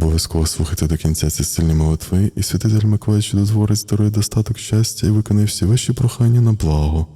Обов'язково слухайте до кінця ці сильні молитви, і святитель Миколай чудотворець дарує достаток щастя і виконає всі ваші прохання на благо.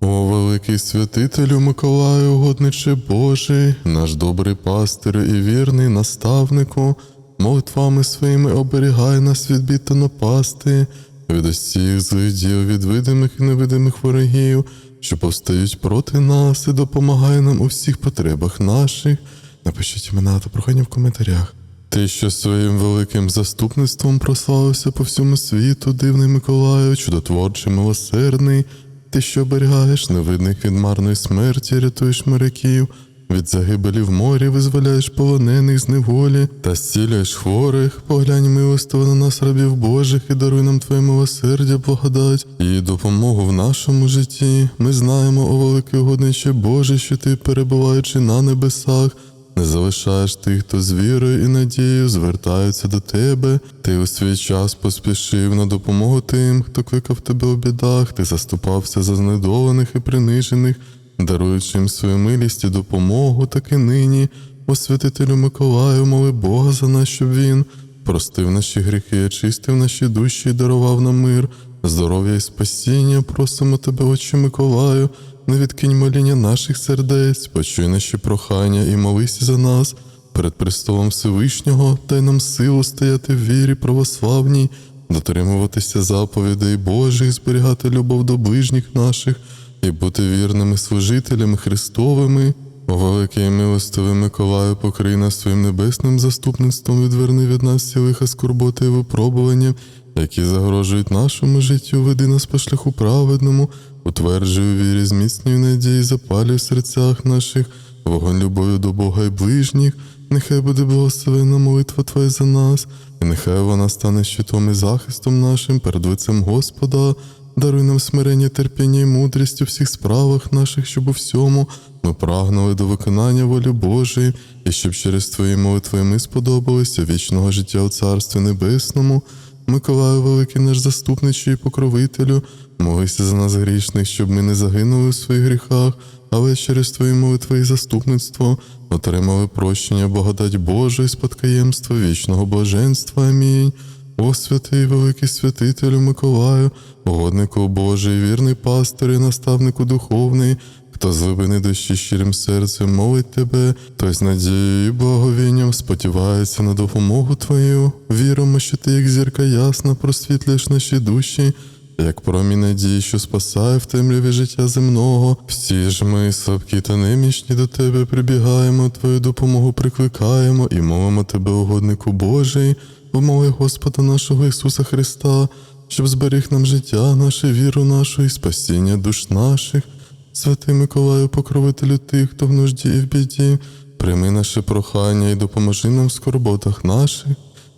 О, великий святителю Миколаю, угодниче Божий, наш добрий пастир і вірний наставнику, молитвами своїми оберігай нас від бід та напасти, від усіх злих діл, від видимих і невидимих ворогів, що повстають проти нас і допомагай нам у всіх потребах наших. Напишіть імена та прохання в коментарях. Ти, що своїм великим заступництвом прославився по всьому світу, дивний Миколаю, чудотворчий милосердний, ти, що оберігаєш невидних від марної смерті, рятуєш моряків, від загибелі в морі визволяєш полонених з неволі та зцілюєш хворих, поглянь милостиво на нас, рабів Божих, і даруй нам Твоє милосердя, благодать і допомогу в нашому житті. Ми знаємо, о великий угодниче Боже, що ти, перебуваючи на небесах, не залишаєш тих, хто з вірою і надією звертаються до тебе. Ти у свій час поспішив на допомогу тим, хто кликав тебе у бідах, ти заступався за знедолених і принижених, даруючи їм свою милість і допомогу, так і нині. О святителю Миколаю, моли Бога за нас, щоб він простив наші гріхи, очистив наші душі і дарував нам мир, здоров'я і спасіння. Просимо тебе, Отче Миколаю, не відкинь моління наших сердець, почуй наші прохання і молися за нас перед престолом Всевишнього, дай нам силу стояти в вірі православній, дотримуватися заповідей Божих, зберігати любов до ближніх наших і бути вірними служителями Христовими. О великий і милостивий Миколаю, покрий нас своїм небесним заступництвом, відверни від нас всі лиха скорботи і випробування, які загрожують нашому життю, веди нас по шляху праведному, утверджуй у вірі, зміцнюй надії, запалюй в серцях наших, вогонь любові до Бога і ближніх, нехай буде благословена молитва Твоя за нас, і нехай вона стане щитом і захистом нашим перед лицем Господа. Даруй нам смирення, терпіння і мудрість у всіх справах наших, щоб у всьому ми прагнули до виконання волі Божої, і щоб через Твої молитви ми сподобалися вічного життя у Царстві Небесному. Миколаю, великий наш заступничий і покровителю, молися за нас грішних, щоб ми не загинули у своїх гріхах, але через Твої молитви і заступництво отримали прощення, благодать Божу і спадкоємство вічного блаженства. Амінь. О святий великий святителю Миколаю, угоднику Божий, вірний пастир і наставнику духовний, хто з глибини душі щирим серцем молить тебе, той з надією і благовінням сподівається на допомогу Твою. Віримо, що ти, як зірка ясна, просвітлюєш наші душі, як промінь надії, що спасає в темряві життя земного. Всі ж ми, слабкі та немічні, до тебе прибігаємо, Твою допомогу прикликаємо і молимо тебе, угоднику Божий, помоли Господа нашого Ісуса Христа, щоб зберіг нам життя, наше віру нашу і спасіння душ наших. Святий Миколаю, покровителю тих, хто в нужді і в біді, прийми наше прохання і допоможи нам в скорботах наших.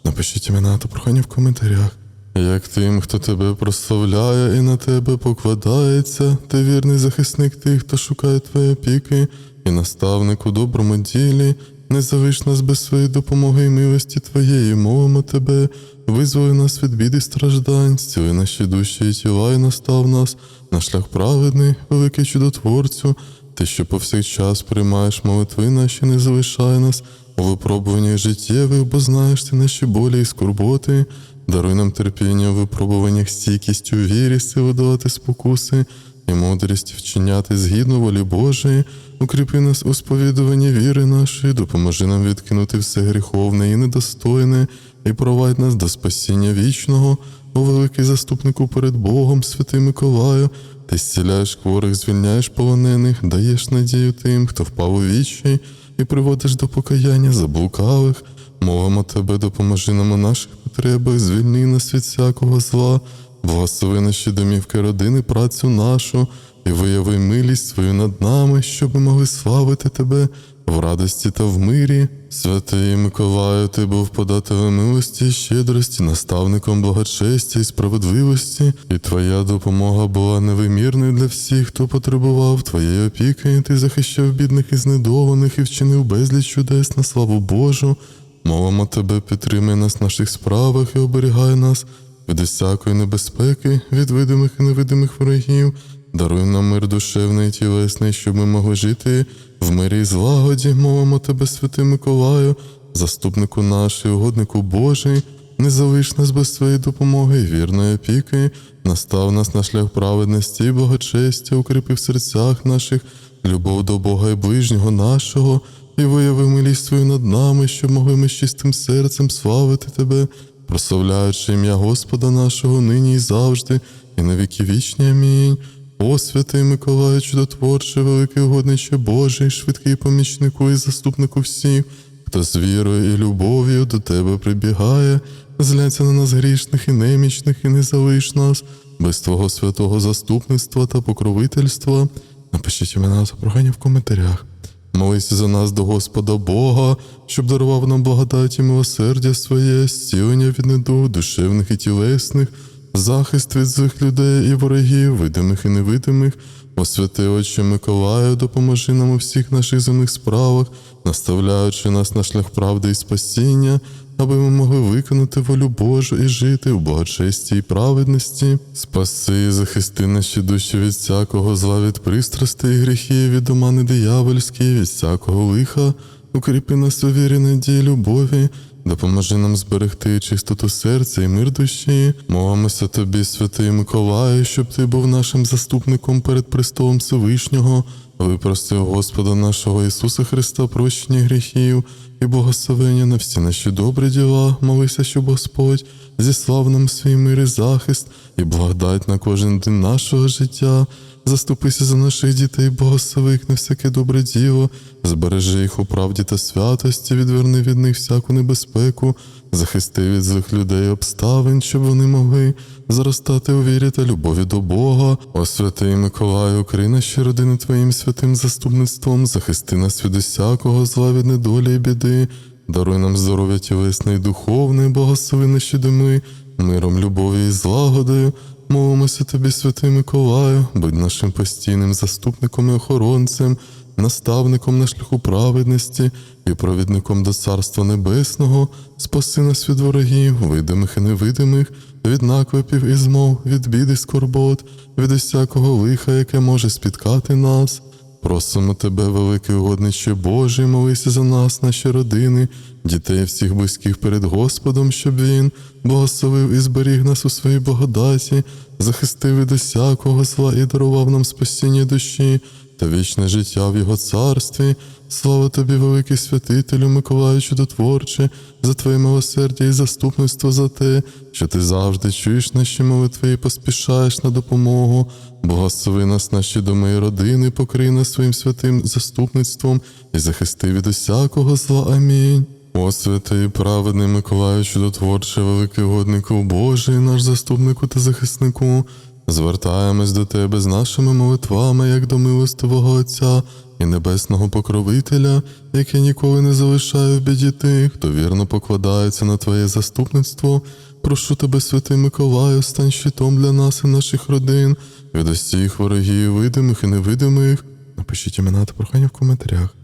Напишіть імена та прохання в коментарях. Як тим, хто тебе прославляє і на тебе покладається, ти вірний захисник тих, хто шукає твої опіки, і наставник у доброму ділі, не залиш нас без своєї допомоги і милості Твоєї, мовимо тебе, визволи нас від біди страждань, зціли наші душі і тіла, і настав нас на шлях праведний, великий чудотворцю, ти, що повсякчас приймаєш молитви наші, не залишай нас у випробуваннях життєвих, бо знаєш ти наші болі і скорботи. Даруй нам терпіння у випробуваннях, стійкість у вірі, силу давати спокуси і мудрість вчиняти згідно волі Божої, укріпи нас у сповідуванні віри нашої, допоможи нам відкинути все гріховне і недостойне, і провадь нас до спасіння вічного, о великий заступнику перед Богом, святий Миколаю, ти зціляєш хворих, звільняєш полонених, даєш надію тим, хто впав у вічі, і приводиш до покаяння заблукалих. Молимо тебе, допоможи нам у наших потребах, звільни нас від всякого зла, благослови наші домівки, родини, працю нашу, і вияви милість свою над нами, щоб ми могли славити тебе в радості та в мирі. Святий Миколаю, ти був подателем милості щедрості, наставником благочестя і справедливості, і твоя допомога була невимірною для всіх, хто потребував твоєї опіки, і ти захищав бідних і знедованих і вчинив безліч чудес на славу Божу. Молимо тебе, підтримай нас в наших справах і оберігай нас від усякої небезпеки, від видимих і невидимих ворогів. Даруй нам мир душевний і тілесний, щоб ми могли жити в мирі і злагоді. Молимо тебе, святий Миколаю, заступнику наш і угоднику Божий, не залиш нас без твоєї допомоги і вірної опіки, настав нас на шлях праведності і благочестя, укріпи в серцях наших, любов до Бога і ближнього нашого, і вияви милість твою над нами, щоб могли ми з чистим серцем славити тебе, прославляючи ім'я Господа нашого нині і завжди, і на віки вічні. Амінь. О, святий Миколаю, чудотворче, великий угодниче Божий, швидкий помічнику і заступнику всіх, хто з вірою і любов'ю до тебе прибігає, зляться на нас грішних і немічних, і не залиш нас, без Твого святого заступництва та покровительства. Напишіть імена за прохання в коментарях. Молися за нас до Господа Бога, щоб дарував нам благодать і милосердя своє, зцілення від недуг, душевних і тілесних, захист від злих людей і ворогів, видимих і невидимих. О святий Отче Миколаю, допоможи нам у всіх наших земних справах, наставляючи нас на шлях правди і спасіння, аби ми могли виконати волю Божу і жити в благочесті і праведності. Спаси і захисти наші душі від всякого зла, від пристрастей і гріхів, від омани диявольської, від всякого лиха, укріпи нас у вірі, надії, любові. Допоможи нам зберегти чистоту серця і мир душі. Молимося тобі, святий Миколаю, щоб ти був нашим заступником перед престолом Всевишнього, випросив Господа нашого Ісуса Христа прощення гріхів і благословення на всі наші добрі діла. Молися, щоб Господь зіслав нам свій мир і захист і благодать на кожен день нашого життя. Заступися за наших дітей, благослови на всяке добре діло, збережи їх у правді та святості, відверни від них всяку небезпеку, захисти від злих людей обставин, щоб вони могли зростати у вірі та любові до Бога. О святий Миколаю, укрий наші родини Твоїм святим заступництвом, захисти нас від усякого зла, від недолі і біди, даруй нам здоров'я тілесне і духовне, благослови наші доми, миром, любові і злагодою. Молимося тобі, святий Миколаю, будь нашим постійним заступником і охоронцем, наставником на шляху праведності і провідником до Царства Небесного, спаси нас від ворогів, видимих і невидимих, від наклепів і змов, від біди скорбот, від усякого лиха, яке може спіткати нас. Просимо тебе, великий угодниче Божий, молися за нас, наші родини, дітей всіх близьких перед Господом, щоб Він благословив і зберіг нас у своїй благодаті, захистив від усякого зла і дарував нам спасіння душі та вічне життя в Його царстві. Слава тобі, великий святителю, Миколаю чудотворче, за твоє милосердя і заступництво за те, що ти завжди чуєш наші молитви і поспішаєш на допомогу. Благослови нас, наші доми і родини, покрий нас своїм святим заступництвом і захисти від усякого зла. Амінь. О святий, праведний Миколаю, чудотворче, великий годнику Божий, наш заступнику та захиснику, звертаємось до Тебе з нашими молитвами, як до милостивого Отця і небесного покровителя, який ніколи не залишає в біді тих, хто вірно покладається на Твоє заступництво. Прошу тебе, святий Миколаю, стань щитом для нас і наших родин, від усіх ворогів, видимих і невидимих. Напишіть імена та прохання в коментарях.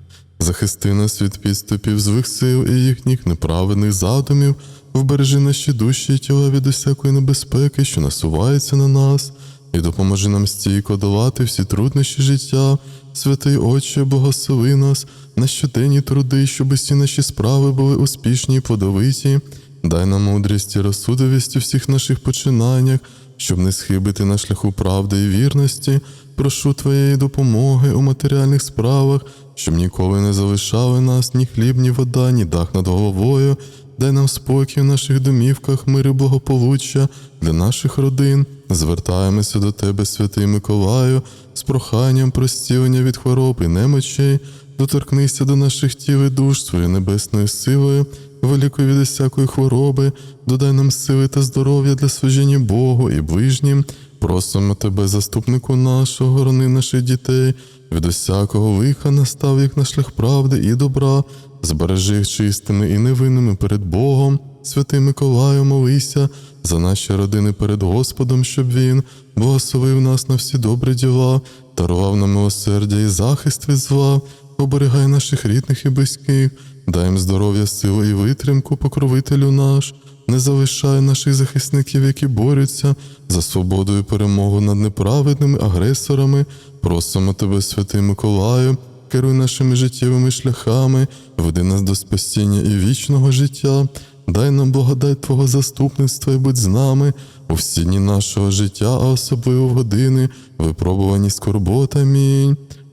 Захисти нас від підступів злих сил і їхніх неправедних задумів, вбережи наші душі і тіла від усякої небезпеки, що насувається на нас, і допоможи нам стійко долати всі труднощі життя. Святий Отче, благослови нас на щоденні труди, щоб усі наші справи були успішні і плодовиті. Дай нам мудрість і розсудовість у всіх наших починаннях, щоб не схибити на шляху правди і вірності. Прошу Твоєї допомоги у матеріальних справах, щоб ніколи не залишали нас ні хліб, ні вода, ні дах над головою. Дай нам спокій в наших домівках, мир і благополуччя для наших родин. Звертаємося до Тебе, святий Миколаю, з проханням простілення від хвороб і немочей. Доторкнися до наших тіл і душ своєю небесною силою, великою від усякої хвороби, додай нам сили та здоров'я для служіння Богу і ближнім. Просимо тебе, заступнику нашого, горони наших дітей, від усякого лиха настав їх на шлях правди і добра, збережи їх чистими і невинними перед Богом. Святий Миколаю, молися за наші родини перед Господом, щоб Він благословив нас на всі добрі діла, дарував нам милосердя і захист від зла, оберігай наших рідних і близьких, дай їм здоров'я, силу і витримку, покровителю наш. Не залишай наших захисників, які борються за свободу і перемогу над неправедними агресорами. Просимо тебе, святий Миколаю, керуй нашими життєвими шляхами, веди нас до спасіння і вічного життя. Дай нам благодать Твого заступництва і будь з нами у всі дні нашого життя, а особливо в години випробувані скорбот.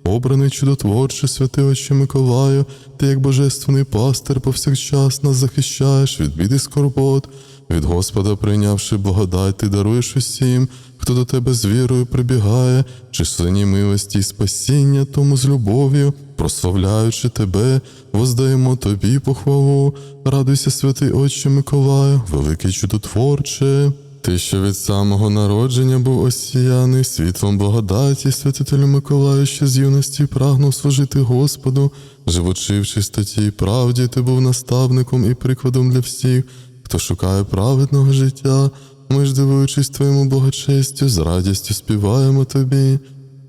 Обраний чудотворче, святий Отче Миколаю, ти як божественний пастир повсякчас нас захищаєш від біди скорбот, від Господа прийнявши благодать, ти даруєш усім, хто до тебе з вірою прибігає, численні милості і спасіння, тому з любов'ю, прославляючи тебе, воздаємо тобі похвалу. Радуйся, святий Отче Миколаю, великий чудотворче. Ти, що від самого народження був осіяний світлом благодаті, святителю Миколаю, що з юності прагнув служити Господу, живучи в чистоті і правді, ти був наставником і прикладом для всіх, хто шукає праведного життя. Ми ж, дивуючись твоєму благочестю, з радістю співаємо тобі.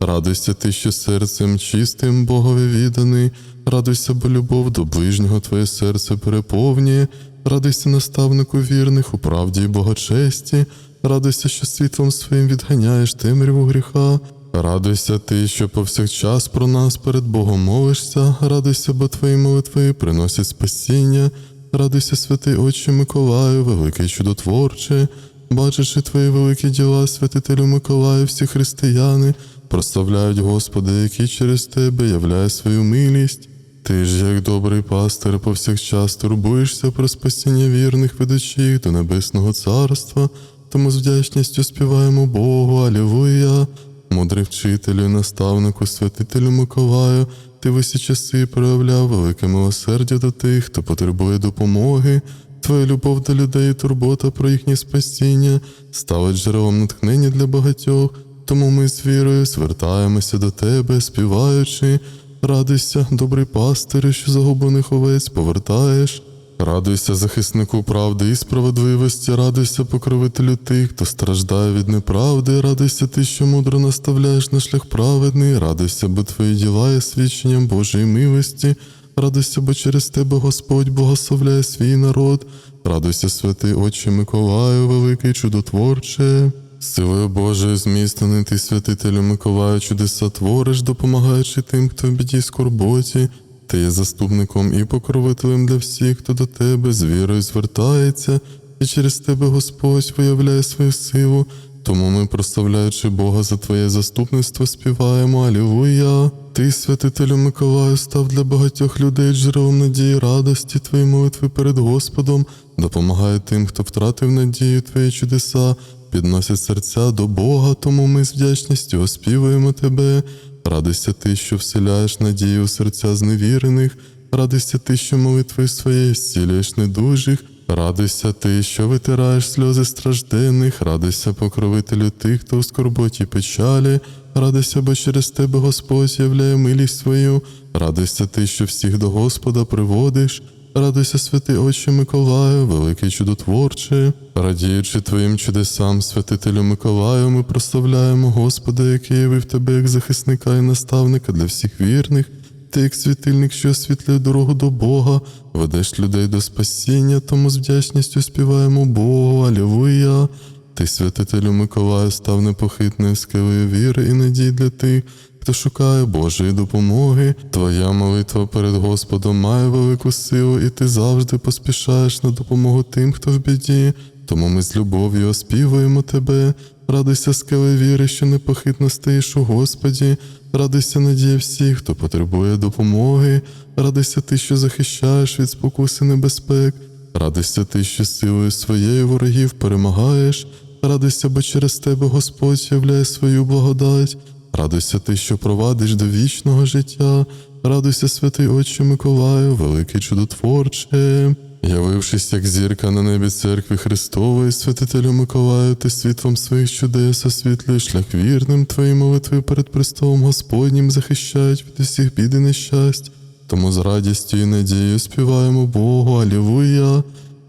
Радуйся ти, що серцем чистим Богові відданий, радуйся, бо любов до ближнього твоє серце переповнює, радуйся наставнику вірних у правді і богочесті, радуйся, що світлом своїм відганяєш темряву гріха. Радуйся ти, що повсякчас про нас перед Богом молишся, радуйся, бо твої молитви приносять спасіння, радуйся, святий Отче Миколаю, великий чудотворче, бачачи твої великі діла, святителю Миколаю, всі християни, прославляють Господа, який через тебе являє свою милість. Ти ж, як добрий пастир, повсякчас турбуєшся про спасіння вірних ведучи їх до Небесного Царства, тому з вдячністю співаємо Богу, Алілуя. Мудрий вчителю наставнику, святителю Миколаю, ти в усі часи проявляв велике милосердя до тих, хто потребує допомоги. Твоя любов до людей турбота про їхнє спасіння ставить джерелом натхнення для багатьох, тому ми з вірою звертаємося до тебе, співаючи. Радуйся, добрий пастире, що загублених овець повертаєш. Радуйся, захиснику правди і справедливості, радуйся, покровителю тих, хто страждає від неправди, радуйся ти, що мудро наставляєш на шлях праведний, радуйся, бо твої діла є свідченням Божої милості, радуйся, бо через тебе Господь благословляє свій народ, радуйся, святий Отче Миколаю, великий чудотворче. Силою Божою зміцнений ти, святителю Миколаю, чудеса твориш, допомагаючи тим, хто в біді скорботі. Ти є заступником і покровителем для всіх, хто до тебе з вірою звертається, і через тебе Господь виявляє свою силу. Тому ми, прославляючи Бога за Твоє заступництво, співаємо Алілуя. Ти, святителю Миколаю, став для багатьох людей джерелом надії, радості, твої молитви перед Господом, допомагає тим, хто втратив надію, Твої чудеса, підносять серця до Бога, тому ми з вдячністю оспівуємо Тебе. Радуйся ти, що вселяєш надію у серця зневірених, радуйся ти, що молитвою своєю зцілюєш недужих, радуйся ти, що витираєш сльози стражденних, радуйся покровителю тих, хто у скорботі печалі, радуйся, бо через тебе Господь являє милість свою, радуйся ти, що всіх до Господа приводиш. Радуйся, святий Отче Миколаю, великий чудотворче, радіючи Твоїм чудесам, святителю Миколаю, ми прославляємо Господа, який явив тебе як захисника і наставника для всіх вірних. Ти, як світильник, що освітлює дорогу до Бога, ведеш людей до спасіння, тому з вдячністю співаємо Богу, Алілуя. Ти, святителю Миколаю, став непохитною скелею віри і надій для тих, хто шукає Божої допомоги. Твоя молитва перед Господом має велику силу, і ти завжди поспішаєш на допомогу тим, хто в біді. Тому ми з любов'ю оспівуємо тебе. Радуйся, скеле віри, що непохитно стоїш у Господі. Радуйся, надія всіх, хто потребує допомоги. Радуйся ти, що захищаєш від спокуси небезпек. Радуйся ти, що силою своєю ворогів перемагаєш. Радуйся, бо через тебе Господь являє свою благодать. Радуйся ти, що провадиш до вічного життя. Радуйся, святий Отче Миколаю, великий чудотворче. Явившись, як зірка на небі церкви Христової, святителю Миколаю, ти світлом своїх чудес освітлюєш шлях вірним, твої молитви перед престолом Господнім захищають від усіх бід і нещасть. Тому з радістю і надією співаємо Богу, Алілуя.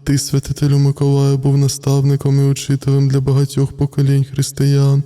Ти, святителю Миколаю, був наставником і учителем для багатьох поколінь християн.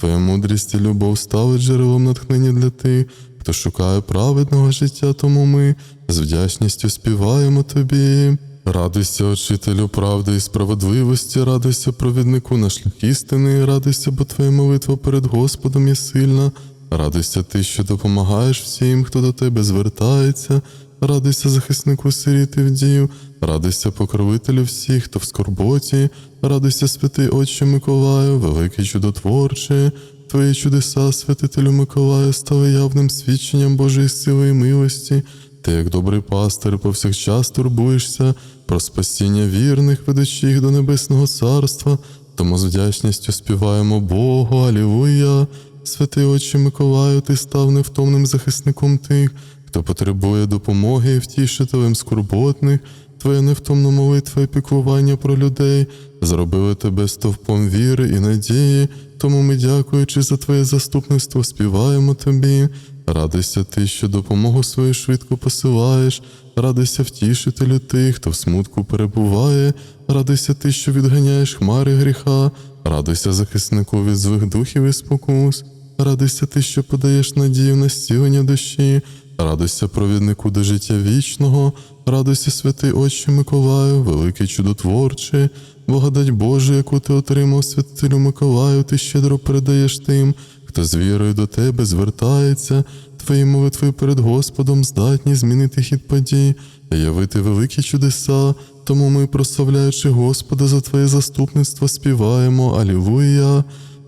Твоя мудрість і любов стали джерелом натхнення для тих, хто шукає праведного життя, тому ми з вдячністю співаємо тобі. Радуйся, учителю правди і справедливості, радуйся провіднику на шлях істини, радуйся, бо твоя молитва перед Господом є сильна. Радуйся ти, що допомагаєш всім, хто до тебе звертається. Радуйся захиснику сиріт і вдів, радуйся покровителю всіх, хто в скорботі, радуйся, святий Отче Миколаю, великий чудотворче, Твої чудеса, святителю Миколаю, стали явним свідченням Божої сили і милості. Ти, як добрий пастир, повсякчас турбуєшся про спасіння вірних, ведучи їх до Небесного Царства, тому з вдячністю співаємо Богу, Алілуя. Святий Отче Миколаю, ти став невтомним захисником тих, хто потребує допомоги і втішителем скорботних, Твоя невтомна молитва і піклування про людей зробили тебе стовпом віри і надії, тому ми, дякуючи за Твоє заступництво, співаємо Тобі. Радуйся ти, що допомогу свою швидко посилаєш, радуйся втішителю тих, хто в смутку перебуває, радуйся ти, що відганяєш хмари гріха, радуйся захиснику від злих духів і спокус, радуйся ти, що подаєш надію на зцілення душі, радуйся провіднику до життя вічного, радуйся, святий Отче Миколаю, великий чудотворче, благодать Божу, яку ти отримав святителю Миколаю, ти щедро передаєш тим, хто з вірою до тебе звертається, твої молитви перед Господом здатні змінити хід подій, явити великі чудеса. Тому ми, прославляючи Господа за Твоє заступництво, співаємо Алілуя,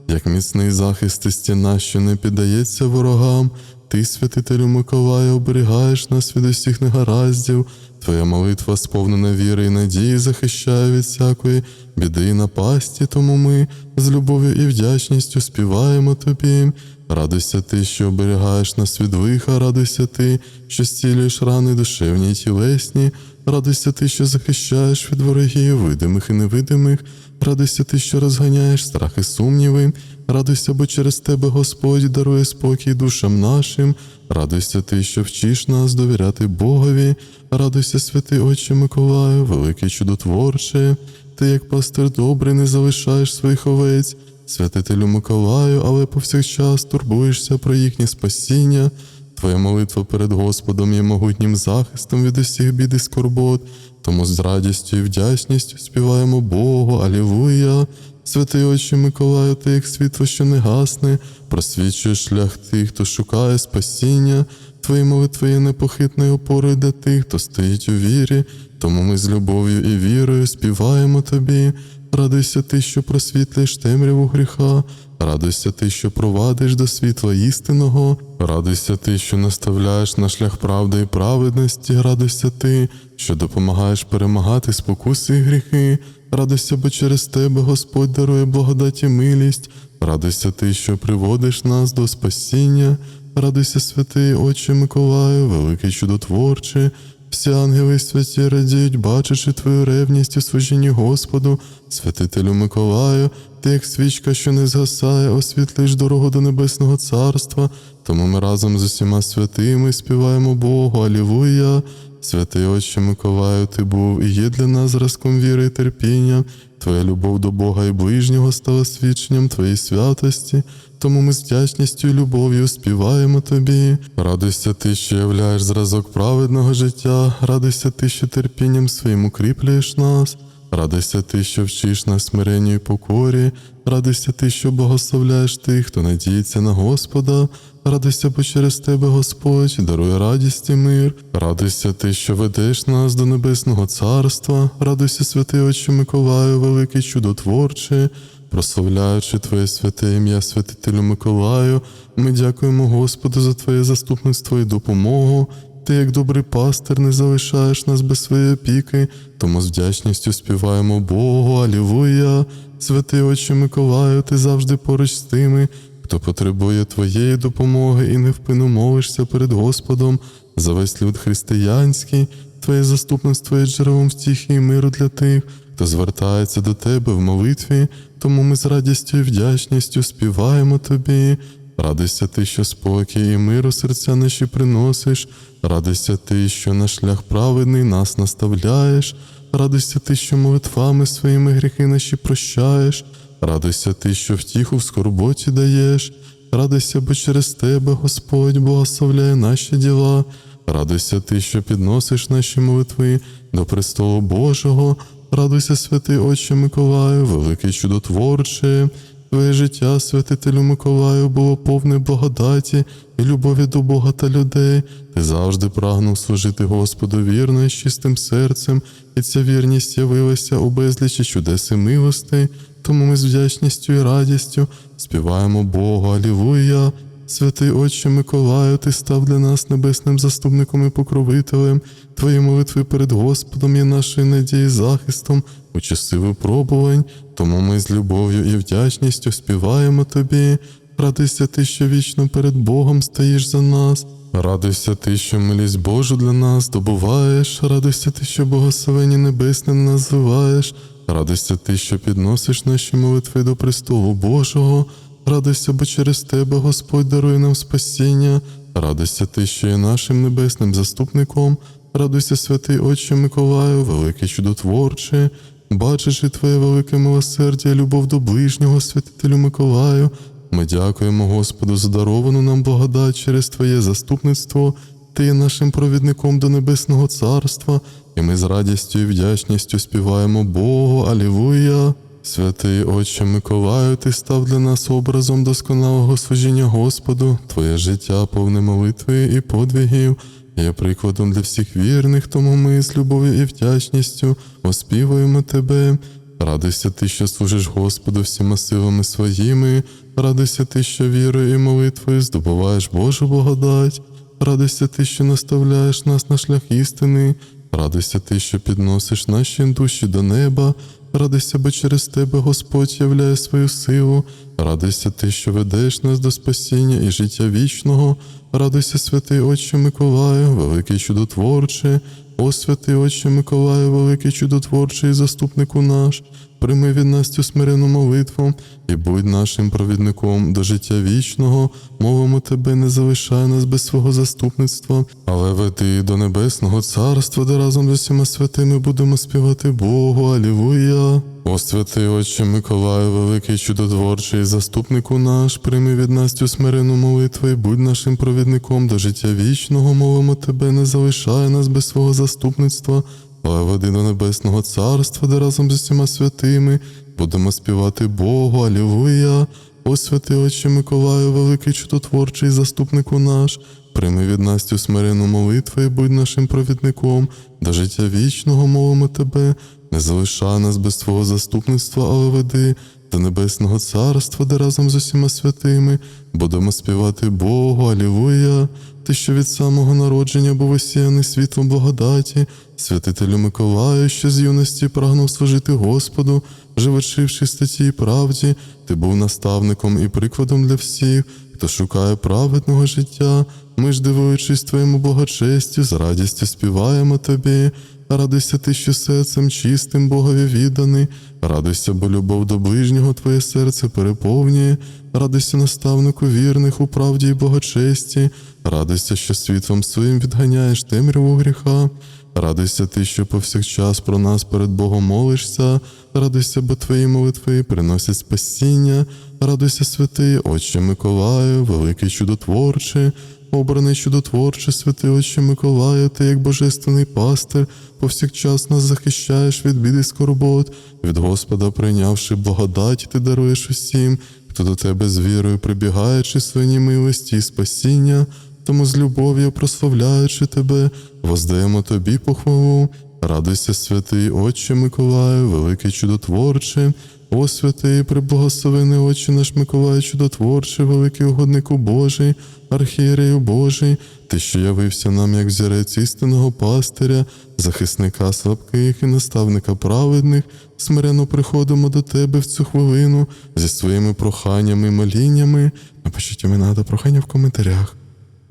як міцний захист і стіна, що не піддається ворогам. Ти, святителю Миколаю, оберігаєш нас від усіх негараздів. Твоя молитва, сповнена віри і надії, захищає від всякої біди і напасті, тому ми з любов'ю і вдячністю співаємо тобі. Радуйся ти, що оберігаєш нас від лиха, радуйся ти, що зцілюєш рани душевні й тілесні, радуйся ти, що захищаєш від ворогів, видимих і невидимих, радуйся ти, що розганяєш страх і сумніви, радуйся, бо через тебе Господь дарує спокій душам нашим, радуйся ти, що вчиш нас довіряти Богові, радуйся, святий Отче Миколаю, великий чудотворче, ти, як пастир добрий, не залишаєш своїх овець, святителю Миколаю, але повсякчас турбуєшся про їхнє спасіння. Твоя молитва перед Господом є могутнім захистом від усіх бід і скорбот, тому з радістю і вдячністю співаємо Богу, Алілуя. Святий Отче Миколаю, ти як світло, що не гасне, просвічуєш шлях тих, хто шукає спасіння. Твої молитви є непохитною опорою для тих, хто стоїть у вірі, тому ми з любов'ю і вірою співаємо тобі. Радуйся ти, що просвітлюєш темряву гріха, радуйся ти, що провадиш до світла істинного, радуйся ти, що наставляєш на шлях правди і праведності, радуйся ти, що допомагаєш перемагати спокуси і гріхи, радуйся, бо через тебе Господь дарує благодать і милість, радуйся ти, що приводиш нас до спасіння, радуйся, святий Отче Миколаю, великий чудотворче. Всі ангели святі радіють, бачачи твою ревність у служінні Господу, святителю Миколаю, ти як свічка, що не згасає, освітлиш дорогу до Небесного Царства. Тому ми разом з усіма святими співаємо Богу, Алілуя. Святий Отче Миколаю, ти був і є для нас зразком віри і терпіння. Твоя любов до Бога і ближнього стала свідченням Твоєї святості, тому ми з вдячністю і любов'ю співаємо Тобі. Радуйся ти, що являєш зразок праведного життя, радуйся ти, що терпінням своїм укріплюєш нас. Радуйся ти, що вчиш нас смиренню і покорі, радуйся ти, що благословляєш тих, хто надіється на Господа. Радуйся, бо через тебе Господь дарує радість і мир. Радуйся ти, що ведеш нас до Небесного Царства. Радуйся, святий Отче Миколаю, великий чудотворче. Прославляючи Твоє святе ім'я, святителю Миколаю, ми дякуємо Господу за Твоє заступництво і допомогу. Ти, як добрий пастир, не залишаєш нас без своєї опіки, тому з вдячністю співаємо Богу, Алілуя. Святий Отче Миколаю, ти завжди поруч з тими, хто потребує Твоєї допомоги і невпину молишся перед Господом за весь люд християнський, Твоє заступництво є джерелом втіхи і миру для тих, хто звертається до Тебе в молитві, тому ми з радістю і вдячністю співаємо Тобі. Радуйся ти, що спокій і мир у серця наші приносиш, радуйся ти, що на шлях праведний нас наставляєш, радуйся ти, що молитвами своїми гріхи наші прощаєш, радуйся ти, що втіху в скорботі даєш, радуйся, бо через тебе Господь благословляє наші діла, радуйся ти, що підносиш наші молитви до престолу Божого, радуйся, святий Отче Миколаю, великий чудотворче. Твоє життя, святителю Миколаю, було повне благодаті і любові до Бога та людей. Ти завжди прагнув служити Господу вірно і з чистим серцем, і ця вірність явилася у безлічі чудес і милостей. Тому ми з вдячністю і радістю співаємо Богу, Алілуя! Святий Отче Миколаю, ти став для нас небесним заступником і покровителем. Твої молитви перед Господом є нашою надією і захистом у часи випробувань. Тому ми з любов'ю і вдячністю співаємо тобі. Радуйся ти, що вічно перед Богом стоїш за нас. Радуйся ти, що милість Божу для нас добуваєш. Радуйся ти, що благословені небесне називаєш. Радуйся ти, що підносиш наші молитви до престолу Божого. Радуйся, бо через тебе Господь дарує нам спасіння. Радуйся ти, що є нашим небесним заступником. Радуйся, святий Отче Миколаю, великий чудотворче. Бачиш і твоє велике милосердя, любов до ближнього, святителю Миколаю. Ми дякуємо Господу за даровану нам благодать через Твоє заступництво. Ти є нашим провідником до Небесного Царства, і ми з радістю і вдячністю співаємо Богу, Алілуя! Святий Отче Миколаю, ти став для нас образом досконалого служіння Господу, Твоє життя повне молитви і подвигів. Є прикладом для всіх вірних, тому ми з любов'ю і вдячністю оспівуємо тебе. Радуйся ти, що служиш Господу всіма силами своїми, радуйся ти, що вірою і молитвою здобуваєш Божу благодать, радуйся ти, що наставляєш нас на шлях істини, радуйся ти, що підносиш наші душі до неба, радуйся, бо через тебе Господь являє свою силу, радуйся ти, що ведеш нас до спасіння і життя вічного, радуйся, святий Отче Миколаю, великий чудотворче, о святий Отче Миколаю, великий чудотворчий заступнику наш, прийми від нас цю смирену молитву і будь нашим провідником до життя вічного, мовимо тебе, не залишай нас без свого заступництва, але веди до небесного царства, де разом з усіма святими будемо співати Богу, Алілуя. О святий Отче Миколаю, великий чудотворчий заступнику наш, прийми від нас цю смирену молитву і будь нашим провідником до життя вічного, мовимо тебе, не залишай нас без свого заступництва, до небесного царства, де разом з усіма святими будемо співати Богу, Алілуя. О святий Отче Миколаю, великий чудотворчий заступнику наш, прийми від нас цю смирену молитву і будь нашим провідником до життя вічного, мовимо тебе, не залишай нас без Твого заступництва, але веди до небесного царства, де разом з усіма святими будемо співати Богу, Алілуя. Ти, що від самого народження був осіяний світлом благодаті, святителю Миколаю, що з юності прагнув служити Господу, живочивши чистоті і правді, ти був наставником і прикладом для всіх, хто шукає праведного життя. Ми ж, дивуючись твоєму благочестю, з радістю співаємо тобі. Радуйся ти, що серцем чистим Богові відданий, радуйся, бо любов до ближнього твоє серце переповнює, радуйся наставнику вірних у правді й богочесті, радуйся, що світлом своїм відганяєш темряву гріха. Радуйся ти, що повсякчас про нас перед Богом молишся, радуйся, бо твої молитви приносять спасіння, радуйся, святий, Отче Миколаю, великий чудотворче, обраний чудотворче, святилище Миколая, ти як божественний пастир, повсякчас нас захищаєш від біди скорбот, від Господа прийнявши благодать, ти даруєш усім, хто до тебе з вірою прибігаючи свині милості і спасіння, тому з любов'ю прославляючи тебе, воздаємо тобі похвалу. Радуйся, святий Отче Миколаю, великий чудотворче, о святий, приблагословений Отче наш Миколай, чудотворче, великий угоднику Божий, архієрею Божий, ти, що явився нам як взірець істинного пастиря, захисника слабких і наставника праведних, смиренно приходимо до тебе в цю хвилину зі своїми проханнями і моліннями. Напишіть імена та прохання в коментарях.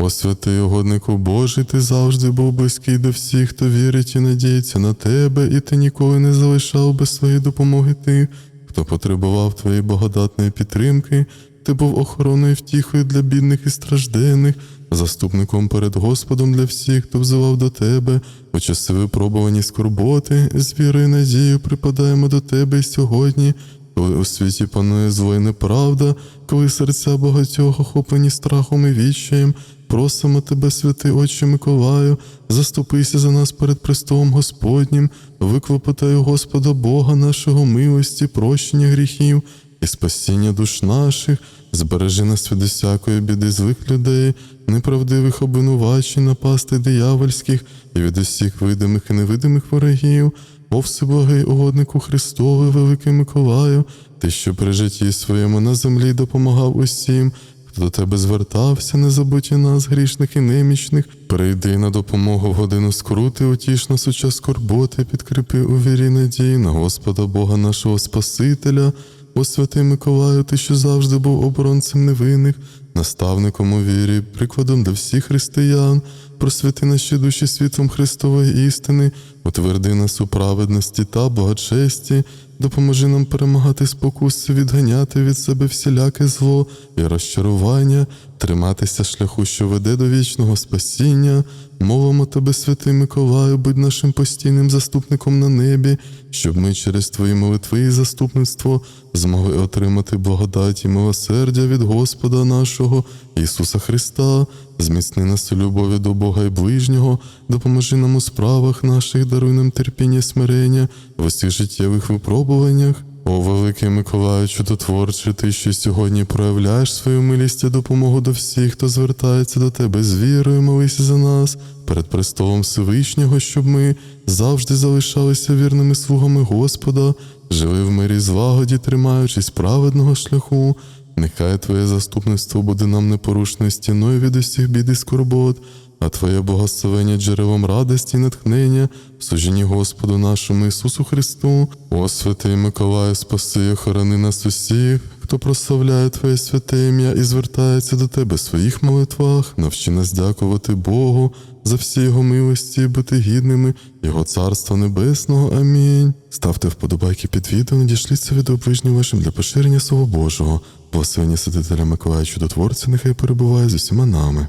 О святий угоднику Божий, ти завжди був близький до всіх, хто вірить і надіється на тебе, і ти ніколи не залишав без своєї допомоги тих, хто потребував твоєї благодатної підтримки. Ти був охороною втіхою для бідних і стражденних, заступником перед Господом для всіх, хто взивав до тебе, у часи випробувані скорботи, з вірою і надією припадаємо до тебе і сьогодні, коли у світі панує зло неправда, коли серця багатьох охоплені страхом і відчаєм, просимо тебе, святий Отче Миколаю, заступися за нас перед престолом Господнім, виклопотай у Господа Бога нашого милості, прощення гріхів і спасіння душ наших, збережи нас від усякої біди злих людей, неправдивих обвинувачень, напастей диявольських і від усіх видимих і невидимих ворогів. О всеблагий угоднику Христове, великий Миколаю, ти, що при житті своєму на землі допомагав усім, до тебе звертався, не забудь і нас, грішних і немічних. Прийди на допомогу в годину скрути, утіш нас у час скорботи, підкріпи у вірі надії на Господа Бога нашого Спасителя. О святий Миколаю, ти, що завжди був оборонцем невинних, наставником у вірі, прикладом для всіх християн, просвіти наші душі світлом Христової істини, утверди нас у праведності та благочесті, допоможи нам перемагати спокуси, відганяти від себе всіляке зло і розчарування, триматися шляху, що веде до вічного спасіння. Мовимо тебе, святий Миколаю, будь нашим постійним заступником на небі, щоб ми через твої молитви і заступництво змогли отримати благодать і милосердя від Господа нашого Ісуса Христа, зміцни нас у любові до Бога і ближнього, допоможи нам у справах наших, даруй нам терпіння, смирення в усіх життєвих випробуваннях. О, великий Миколаю, чудотворче, ти, що сьогодні проявляєш свою милість і допомогу до всіх, хто звертається до тебе з вірою, молися за нас перед престолом Всевишнього, щоб ми завжди залишалися вірними слугами Господа, жили в мирі злагоді, тримаючись праведного шляху. Нехай Твоє заступництво буде нам непорушною стіною від усіх бід і скорбот, а Твоє благословення джерелом радості і натхнення служінні Господу нашому Ісусу Христу. О святий Миколаю, спаси охорони нас усіх, хто прославляє Твоє святе ім'я і звертається до Тебе в своїх молитвах, навчи нас дякувати Богу за всі Його милості бути гідними Його Царства Небесного. Амінь. Ставте вподобайки під відео, надішліться від оближнім вашим для поширення Слова Божого. Благословення святителя Миколая Чудотворця нехай перебуває з усіма нами.